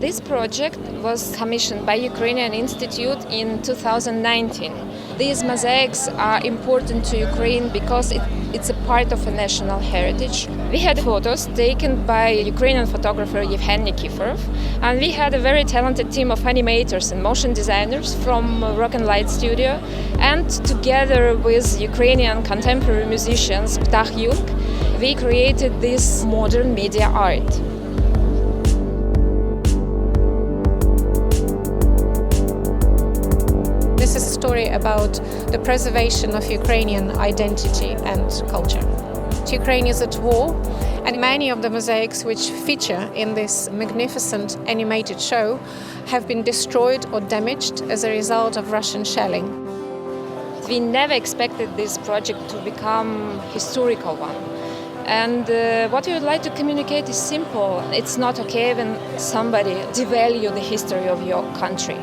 This project was commissioned by Ukrainian Institute in 2019. These mosaics are important to Ukraine because it, it's a part of a national heritage. We had photos taken by Ukrainian photographer Yevgeny Nikiforov, and we had a very talented team of animators and motion designers from Rock and Light Studio, and together with Ukrainian contemporary musicians Ptah Yung, we created this modern media art. This is a story about the preservation of Ukrainian identity and culture. Ukraine is at war, and many of the mosaics which feature in this magnificent animated show have been destroyed or damaged as a result of Russian shelling. We never expected this project to become historical one. And uh, what we would like to communicate is simple. It's not okay when somebody devalue the history of your country.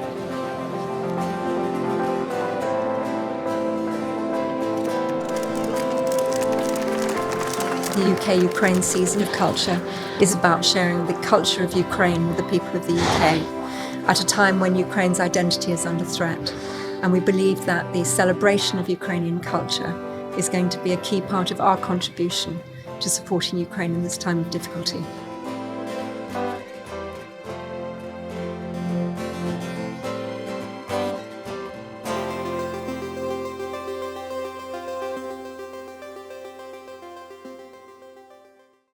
The UK Ukraine Season of Culture is about sharing the culture of Ukraine with the people of the UK at a time when Ukraine's identity is under threat. And we believe that the celebration of Ukrainian culture is going to be a key part of our contribution to supporting Ukraine in this time of difficulty.